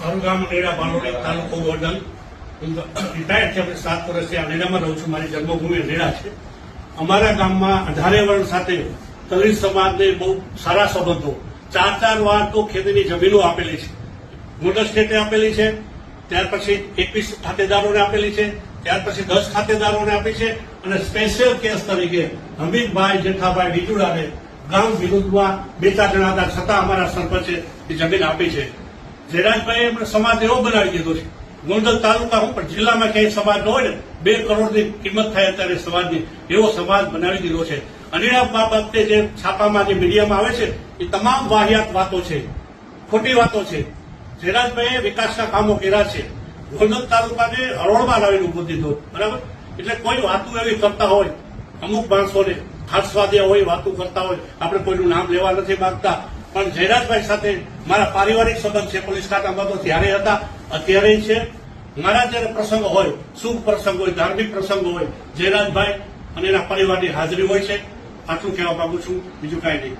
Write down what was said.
મારું નેડા બાલોડી તાલુકો ગોર્ડન હું રિટાયર્ડ છે સાત વર્ષથી આ નેડામાં રહું છું. મારી જન્મભૂમિ નેડા છે. અમારા ગામમાં અઢારે વર્ણ સાથે દલિત સમાજને બહુ સારા સંબંધો. ચાર ચાર વાર તો ખેતીની જમીનો આપેલી છે. મોટર સ્ટેટે આપેલી છે. ત્યાર પછી એકવીસ ખાતેદારોને આપેલી છે. ત્યાર પછી દસ ખાતેદારોને આપી છે. અને સ્પેશિયલ કેસ તરીકે હમીદભાઈ જેઠાભાઈ વિજુડાને ગામ વિરુદ્ધમાં બે ચાર જણા છતાં અમારા સરપંચે જમીન આપી છે. જયરાજભાઈ સમાજ એવો બનાવી દીધો છે. ગોંડલ તાલુકા હું પણ જિલ્લામાં ક્યાંય સમાજ ન હોય ને, બે કરોડની કિંમત થાય અત્યારે સમાજની, એવો સમાજ બનાવી દીધો છે. અને આ બાબતે જે છાપામાં જે મીડિયામાં આવે છે, એ તમામ વાહિયાત વાતો છે, ખોટી વાતો છે. જયરાજભાઈએ વિકાસના કામો કર્યા છે. ગોંડલ તાલુકાને હરોળમાં લાવીને ઊભો દીધો, બરાબર? એટલે કોઈ વાતો એવી કરતા હોય, અમુક માણસોને ખાસવાદિયા હોય, વાતો કરતા હોય, આપણે કોઈનું નામ લેવા નથી માંગતા પણ જયરાજભાઈ સાથે મારા પારિવારિક સંબંધ છે, પોલીસ ખાતામાં તો ત્યારે હતા, અત્યારે છે. મારા જ્યારે પ્રસંગ હોય, શુભ પ્રસંગ હોય, ધાર્મિક પ્રસંગ હોય, જયરાજભાઈ અને એના પરિવારની હાજરી હોય છે. આટલું કહેવા માંગુ છું. બીજું કાંઈ નહીં.